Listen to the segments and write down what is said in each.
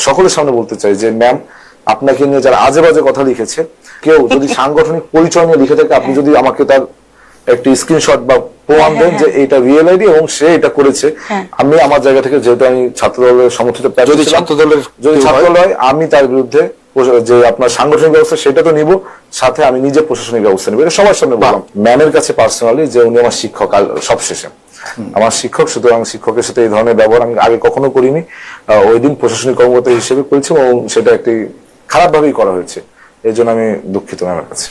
সকলের সামনে বলতে চাই যে ম্যাম আপনাকে নিয়ে যারা আজে বাজে কথা লিখেছে কেউ যদি সাংগঠনিক পরিচয় নিয়ে লিখে থাকে আপনি যদি আমাকে তার একটি স্ক্রিনশট বা প্রমাণ দেন যে এটা রিয়েল আইডি এবং সে এটা করেছে হ্যাঁ। আমি আমার জায়গা থেকে যেহেতু আমি ছাত্র দলের সমর্থিত যদি ছাত্র দলের যদি ছাত্র হয়? দল হয়, আমি তার বিরুদ্ধে যে আপনার সাংগঠনিক ব্যবস্থা সেটা তো নিব সাথে আমি নিজে প্রশাসনিক ব্যবস্থা নিব। এটা সবার সামনে বললাম। ম্যামের কাছে পার্সোনালি যে উনি আমার শিক্ষক আর সবশেষে। আমার শিক্ষক সুতরাং শিক্ষকের সাথে এই ধরনের ব্যবহার আমি আগে কখনো করিনি। ওই দিন প্রশাসনিক কর্মকর্তা হিসেবে করেছি এবং সেটা একটি খারাপভাবেই করা হয়েছে। এই জন্য আমি দুঃখিত ম্যামের কাছে।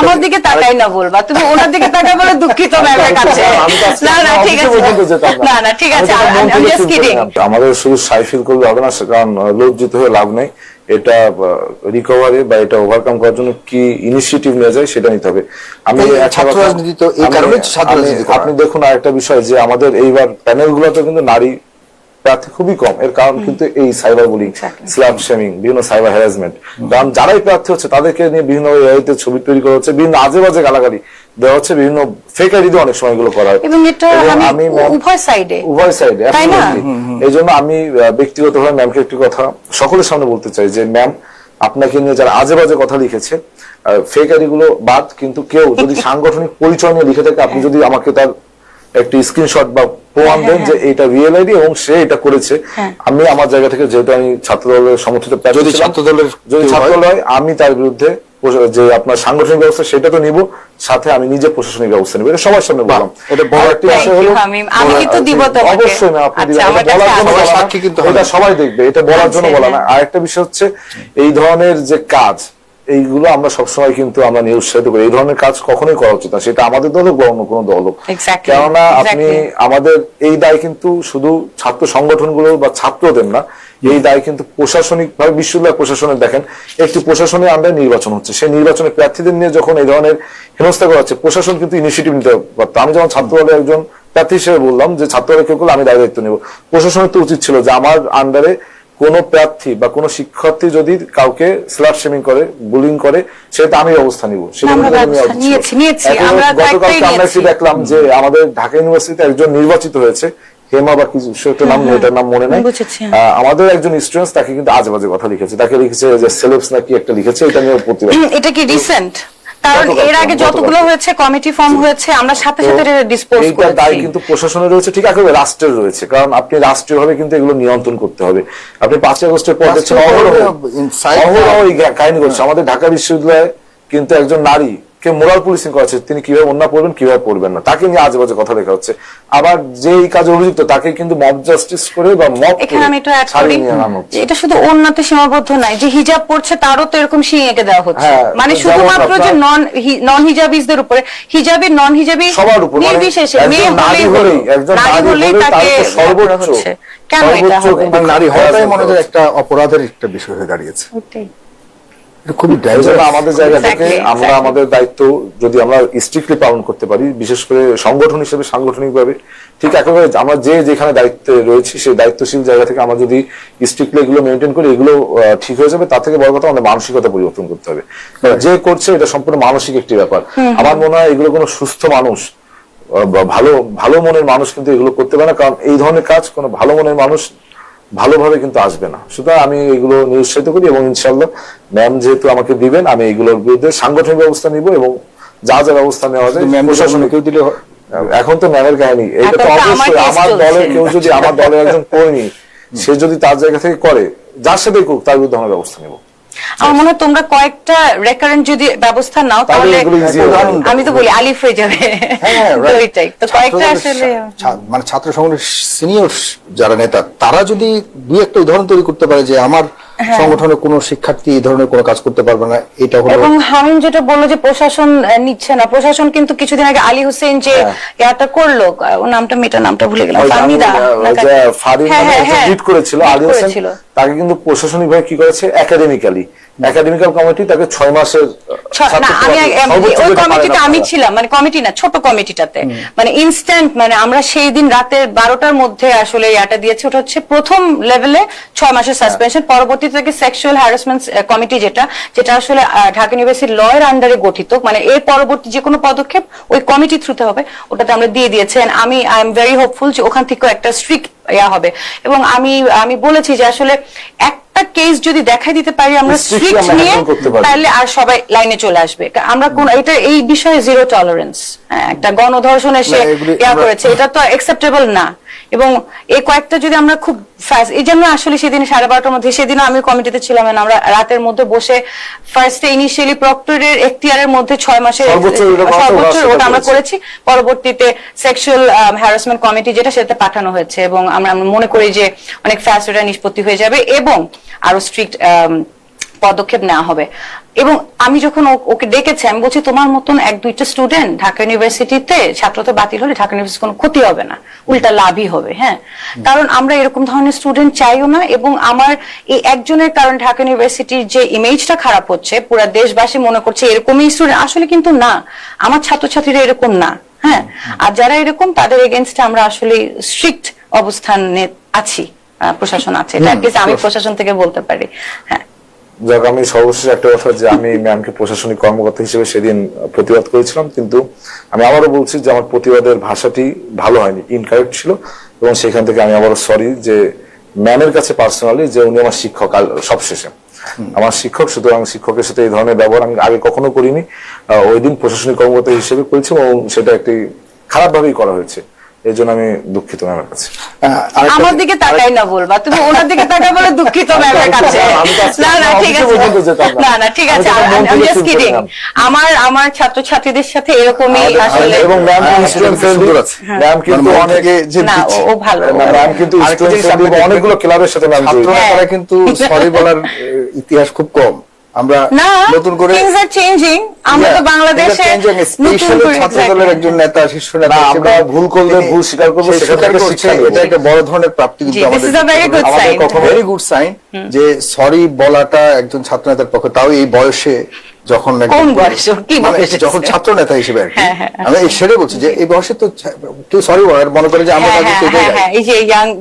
আমার দিকে তাকাই না বলবা তুমি ওনার দিকে তাকাই বলে দুঃখিত ম্যামের কাছে। আমি তো আজকে না না ঠিক আছে। না। না ঠিক আছে আমি জাস্ট কিডিং আমাদের শুধু সাই ফিল করলে হবে না কারণ লজ্জিত হয়ে লাভ নেই। এটা রিকভারি বা এটা ওভারকাম করার জন্য কি ইনিশিয়েটিভ নেওয়া যায় সেটা নিতে হবে। আমি ছাত্র রাজনীতি তো এই কারণেই ছাত্র রাজনীতি আপনি দেখুন আরেকটা বিষয় যে আমাদের এইবার প্যানেল গুলোতে কিন্তু নারী প্রার্থী খুবই কম। এর কারণ কিন্তু এই সাইবার বুলিং স্ল্যাম শেমিং বিভিন্ন সাইবার হ্যারাসমেন্ট। কারণ যারাই প্রার্থী হচ্ছে তাদেরকে নিয়ে বিভিন্ন এআইতে ছবি তৈরি করা হচ্ছে বিভিন্ন আজে বাজে গালাগালি দেওয়া হচ্ছে বিভিন্ন ফেক আইডি অনেক সময় এগুলো করা হয়। এবং এটা আমি উভয় সাইডে উভয় সাইডে এই জন্য আমি ব্যক্তিগতভাবে ম্যামকে একটি কথা সকলের সামনে বলতে চাই যে ম্যাম আপনাকে নিয়ে যারা আজে বাজে কথা লিখেছে ফেক আইডি গুলো বাদ কিন্তু কেউ যদি সাংগঠনিক পরিচয় নিয়ে লিখে থাকে আপনি যদি আমাকে তার একটি স্ক্রিনশট বা প্রমাণ দেন যে এটা রিয়েল আইডি এবং সে এটা করেছে হ্যাঁ। আমি আমার জায়গা থেকে যেহেতু আমি ছাত্র দলের সমর্থিত যদি ছিলাম, ছাত্র দলের যদি ছাত্র হয়? দল হয় আমি তার বিরুদ্ধে যে আপনার সাংগঠনিক ব্যবস্থা সেটা তো নিব সাথে আমি নিজে প্রশাসনিক ব্যবস্থা নিব এটা সবার সামনে বললাম এটা বড় একটা- বিষয় হলো। আমি কিন্তু দিব তোমাকে। অবশ্যই ম্যাম আপনি আচ্ছা, বলার জন্য না। সাক্ষী কিন্তু এটা সবাই দেখবে এটা বলার জন্য আচ্ছা, বলা না হ্যাঁ। আরেকটা বিষয় হচ্ছে এই ধরনের যে কাজ এইগুলো আমরা সবসময় কিন্তু আমরা নিরুৎসাহিত করি এই ধরনের কাজ কখনোই করা উচিত না। সেটা আমাদের দল হোক বা অন্য কোনো দল হোক। কেননা আপনি আমাদের এই দায় কিন্তু শুধু ছাত্র সংগঠনগুলো বা ছাত্রদের না এই দায় কিন্তু প্রশাসনিক ভাবে বিশ্ববিদ্যালয় প্রশাসনের দেখেন একটি প্রশাসনের আন্ডারে নির্বাচন হচ্ছে। সেই নির্বাচনে প্রার্থীদের নিয়ে যখন এই ধরনের হেনস্থা করা হচ্ছে প্রশাসন কিন্তু ইনিশিয়েটিভ নিতে পারতো। আমি যখন ছাত্র দলের একজন প্রার্থী হিসেবে বললাম যে ছাত্র দলের কেউ আমি দায় দায়িত্ব নেব। প্রশাসনের তো উচিত ছিল যে আমার আন্ডারে কোন প্রার্থী বা কোন শিক্ষার্থী যদি কাউকে স্ল্যাপ শেমিং করে বুলিং করে সেটা আমি ব্যবস্থা নিব। গতকালকে আমরা একটি দেখলাম যে আমাদের ঢাকা ইউনিভার্সিটিতে একজন নির্বাচিত হয়েছে হেমা বা কিছু একটা নাম এটার নাম মনে নাই। আমাদের একজন স্টুডেন্ট তাকে কিন্তু আজে বাজে কথা লিখেছে। তাকে লিখেছে যে সেলেবস নাকি একটা লিখেছে এটা নিয়ে প্রতিবাদ। এটা কি রিসেন্ট কারণ এর আগে যতগুলো হয়েছে কমিটি ফর্ম হয়েছে আমরা সাথে সাথে ডিসপোজ এইটার দায় কিন্তু প্রশাসনের রয়েছে ঠিক আছে রাষ্ট্রের রয়েছে কারণ আপনি রাষ্ট্রীয় ভাবে কিন্তু এগুলো নিয়ন্ত্রণ করতে হবে। আপনি 5 আগস্টের পর দেখছেন অহরহ অহরহ এই কাহিনী করছে আমাদের ঢাকা বিশ্ববিদ্যালয়ে কিন্তু একজন নারী কে মোরাল পুলিশিং করা হচ্ছে তিনি কীভাবে অন্য পড়বেন কীভাবে পড়বেন না। তাকে নিয়ে আজে বাজে কথা লেখা হচ্ছে। আবার যে এই কাজে অভিযুক্ত তাকে কিন্তু মব জাস্টিস করে বা মব এখানে আমি একটু অ্যাড করি। এটা শুধু ওন্নাতে সীমাবদ্ধ নাই যে হিজাব পড়ছে তারও তো এরকম শিং এঁকে দেওয়া হচ্ছে। হ্যাঁ, মানে শুধুমাত্র যে নন নন হিজাবিজদের উপরে হিজাবি নন হিজাবি সবার উপর মানে নির্বিশেষে মেয়ে নারী হলেই হলেই একজন নারী হলেই তাকে সর্বোচ্চ কেন এটা হবে? মানে নারী হওয়াটাই harassment মনে হয় একটা অপরাধের একটা বিষয় হয়ে দাঁড়িয়েছে। ওটাই। এটা খুবই আমাদের জায়গা থেকে আমরা আমাদের দায়িত্ব যদি আমরা স্ট্রিক্টলি পালন করতে পারি বিশেষ করে সংগঠন হিসেবে সাংগঠনিক ভাবে ঠিক একেবারে আমরা যে যেখানে দায়িত্বে রয়েছি সেই দায়িত্বশীল জায়গা থেকে আমরা যদি স্ট্রিক্টলি এগুলো মেনটেন করি এগুলো ঠিক হয়ে যাবে তার থেকে বড় কথা আমাদের মানসিকতা পরিবর্তন করতে হবে। যে করছে এটা সম্পূর্ণ মানসিক একটি ব্যাপার। আমার মনে হয় এগুলো কোনো সুস্থ মানুষ ভালো ভালো মনের মানুষ কিন্তু এগুলো করতে পারে না কারণ এই ধরনের কাজ কোনো ভালো মনের মানুষ ভালোভাবে কিন্তু আসবে না। সুতরাং আমি এগুলো নিরুৎসাহিত করি এবং ইনশাল্লাহ ম্যাম যেহেতু আমাকে দিবেন আমি এগুলোর বিরুদ্ধে সাংগঠনিক ব্যবস্থা নিব এবং যা যা ব্যবস্থা নেওয়া যায় ম্যাম প্রশাসনিক কেউ দিলে এখন তো ম্যামের কাহিনী। এটা তো আমার অবশ্যই আমার। দলের কেউ যদি আমার দলের একজন কর্মী সে যদি তার জায়গা থেকে করে যার সাথে করুক তার বিরুদ্ধে আমরা ব্যবস্থা নেব। আমার মনে হয় তোমরা কয়েকটা রেকারেন্ট যদি ব্যবস্থা নাও তাহলে আমি তো বলি আলিফ হয়ে যাবে। হ্যাঁ. ওইটাই। তো কয়েকটা আসলে মানে ছাত্র সংগঠনের সিনিয়র যারা নেতা তারা যদি দুই একটা উদাহরণ তৈরি করতে পারে যে আমার হ্যাঁ। সংগঠনের কোনো শিক্ষার্থী এই ধরনের কোনো কাজ করতে পারবে না এটা হলো এবং হামিম যেটা বলল যে প্রশাসন নিচ্ছে না। প্রশাসন কিন্তু কিছুদিন আগে আলী হোসেন যে হ্যাঁ। ইয়াটা করল ও নামটা মেটা নামটা ভুলে গেলাম ফাহমিদা ফারিন হ্যাঁ, করেছিল আলী হোসেন তাকে কিন্তু প্রশাসনিক ভাবে কি করেছে? একাডেমিক্যালি একাডেমিক্যাল কমিটি তাকে ছয় মাসের ওই কমিটিতে আমি ছিলাম মানে কমিটি না ছোট কমিটিটাতে। মানে ইনস্ট্যান্ট মানে আমরা সেই দিন রাতে বারোটার মধ্যে আসলে ইয়াটা দিয়েছি ওটা হচ্ছে প্রথম লেভেলে ছয় মাসের সাসপেনশন পরবর্তীতে থেকে সেক্সুয়াল হ্যারাসমেন্ট কমিটি যেটা যেটা আসলে ঢাকা ইউনিভার্সিটি লয়ের আন্ডারে গঠিত মানে এর পরবর্তী যে কোনো পদক্ষেপ ওই কমিটি থ্রুতে হবে ওটাতে আমরা দিয়ে দিয়েছি। আমি আই এম ভেরি হোপফুল যে ওখান থেকেও একটা স্ট্রিক্ট ইয়া হবে। এবং আমি আমি বলেছি যে আসলে একটা কেস যদি দেখাই দিতে পারি আমরা স্ট্রিক্ট নিয়ে। তাহলে আর সবাই লাইনে চলে আসবে। আমরা কোন এটা এই বিষয়ে জিরো টলারেন্স একটা গণধর্ষণ এসে ইয়া করেছে। এটা তো অ্যাকসেপ্টেবল না। এবং এই কয়েকটা যদি আমরা খুব ফাস্ট এই জন্য আসলে সেদিন সাড়ে বারোটার মধ্যে সেদিন আমি কমিটিতে ছিলাম আমরা রাতের মধ্যে বসে ফার্স্টে ইনিশিয়ালি প্রক্টরের এখতিয়ারের মধ্যে ছয় মাসের সর্বোচ্চ ওটা আমরা করেছি। পরবর্তীতে সেক্সুয়াল হ্যারাসমেন্ট কমিটি যেটা সেটাতে পাঠানো হয়েছে এবং আমরা আমরা মনে করি যে অনেক ফাস্ট ওটা নিষ্পত্তি হয়ে যাবে এবং আরও স্ট্রিক্ট পদক্ষেপ নেওয়া হবে। এবং আমি যখন ওকে ডেকেছি আমি বলছি তোমার মতন এক দুইটা স্টুডেন্ট ঢাকা ইউনিভার্সিটিতে ছাত্রতে বাতিল হলে ঢাকা ইউনিভার্সিটি কোনো ক্ষতি হবে না। উল্টা লাভই হবে। হ্যাঁ? কারণ আমরা এরকম ধরনের স্টুডেন্ট চাইও না এবং আমার এই একজনের কারণ ঢাকা ইউনিভার্সিটির যে ইমেজটা খারাপ হচ্ছে পুরা দেশবাসী মনে করছে এরকমই স্টুডেন্ট আসলে কিন্তু না। আমার ছাত্রছাত্রীরা এরকম না। হ্যাঁ? আর যারা এরকম তাদের এগেনস্টে আমরা আসলে স্ট্রিক্ট অবস্থানে আছি। প্রশাসন আছে। আমি প্রশাসন থেকে বলতে পারি। হ্যাঁ? যাক আমি সর্বশেষ একটা কথা যে আমি ম্যামকে প্রশাসনিক কর্মকর্তা হিসেবে সেদিন প্রতিবাদ করেছিলাম কিন্তু আমি আবারও বলছি যে আমার প্রতিবাদের ভাষাটি ভালো হয়নি ইনকারেক্ট ছিল এবং সেখান থেকে আমি আবারও সরি যে ম্যামের কাছে পার্সোনালি যে উনি আমার শিক্ষক সবশেষে। আমার শিক্ষক সুতরাং শিক্ষকের সাথে এই ধরনের ব্যবহার আমি আগে কখনো করিনি। ওই দিন প্রশাসনিক কর্মকর্তা হিসেবে করেছি এবং সেটা একটি খারাপভাবেই করা হয়েছে। এই জন্য আমি দুঃখিত ম্যামের কাছে। আমার দিকে তাকাই না বলবা তুমি ওনার দিকে তাকাই বলে দুঃখিত ম্যামের কাছে। আমি না না ঠিক আছে। না। না ঠিক আছে থেকে জাস্ট কিডিং। আমার আমার ছাত্রছাত্রীদের সাথে এরকমই আসলে এবং ম্যাম হ্যাঁ, কিন্তু স্টুডেন্ট আছে। ম্যাম কিন্তু মানে মন অনেক যে না ও- ভালো। ম্যাম কিন্তু স্টুডেন্ট ফ্রেন্ডলি অনেকগুলো ক্লাবের সাথে ম্যাম জড়িত। ছাত্ররা কিন্তু সরি বলার ইতিহাস খুব কম। আমরা নতুন করে থিংস আর চেঞ্জিং আমরা তো বাংলাদেশে নতুন করে ছাত্র দলের একজন নেতা শীর্ষ নেতা আমরা ভুল করলে ভুল স্বীকার করব, শিক্ষা এটা একটা বড় ধরনের প্রাপ্তি কিন্তু আমাদের কখনো ভেরি গুড সাইন যে সরি বলাটা একজন ছাত্র নেতার পক্ষে তাও এই বয়সে যখন কোন বয়সে? কি মানে বয়সে? যখন ছাত্র নেতা হিসেবে আর কি। হ্যাঁ, হ্যাঁ, আমি এই সেটাই বলছি যে এই বয়সে তো কেউ সরি বলার মনে করে যে আমরা হ্যাঁ তাকে কেটে যাই এই যে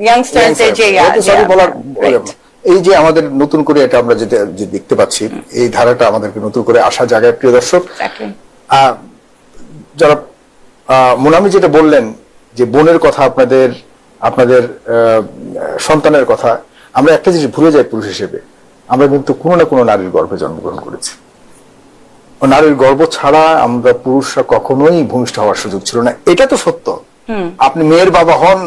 ইয়াংস্টার্স এর যে সরি বলার. এই যে আমাদের নতুন করে এটা আমরা যেটা যে দেখতে পাচ্ছি এই ধারাটা আমাদেরকে নতুন করে আসা জায়গায় প্রিয় দর্শক আহ, যারা আহ, মুনামি যেটা বললেন যে বোনের কথা আপনাদের আপনাদের আহ, সন্তানের কথা আমরা একটা জিনিস ভুলে যাই পুরুষ হিসেবে। আমরা কিন্তু কোনো না কোনো নারীর গর্ভে জন্মগ্রহণ করেছি। নারীর গর্ব ছাড়া আমরা পুরুষরা কখনোই ভূমিষ্ঠ হওয়ার সুযোগ ছিল না। এটা তো সত্য। আপনি মেয়ের বাবা হন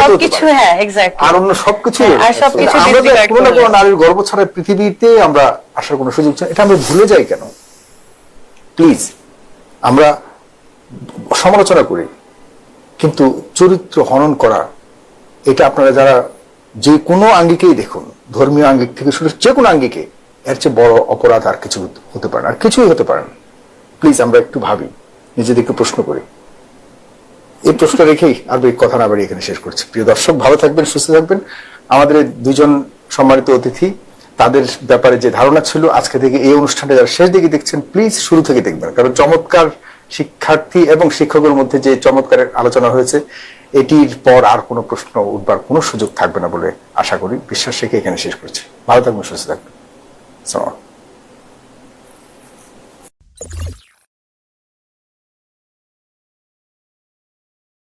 সবকিছু হ্যাঁ আর অন্য সবকিছু আর সবকিছু আমরা কোনো না কোনো নারীর গর্ব ছাড়া পৃথিবীতে আমরা আসার কোনো সুযোগ এটা আমরা ভুলে যাই কেন? প্লিজ আমরা সমালোচনা করি কিন্তু চরিত্র হনন করা এটা আপনারা যারা যে কোনো আঙ্গিকেই দেখুন ধর্মীয় আঙ্গিক থেকে শুরু যে কোনো আঙ্গিকে এর চেয়ে বড় অপরাধ আর কিছু হতে পারে না আর কিছুই হতে পারে না। প্লিজ আমরা একটু ভাবি নিজেদেরকে প্রশ্ন করি। এই প্রশ্ন রেখেই আর কথা আবার এখানে শেষ করছি। প্রিয় দর্শক, ভালো থাকবেন, সুস্থ থাকবেন। আমাদের দুজন সম্মানিত অতিথি, তাদের ব্যাপারে যে ধারণা ছিল, আজকে থেকে এই অনুষ্ঠানটা যারা শেষ দিকে দেখছেন প্লিজ শুরু থেকে দেখবেন। কারণ চমৎকার শিক্ষার্থী এবং শিক্ষকের মধ্যে যে চমৎকার আলোচনা হয়েছে, এটির পর আর কোনো প্রশ্ন উঠবার কোনো সুযোগ থাকবে না বলে আশা করি। বিশ্বাস রেখে এখানে শেষ করছি। ভালো থাকবেন, সুস্থ থাকবেন। সালাম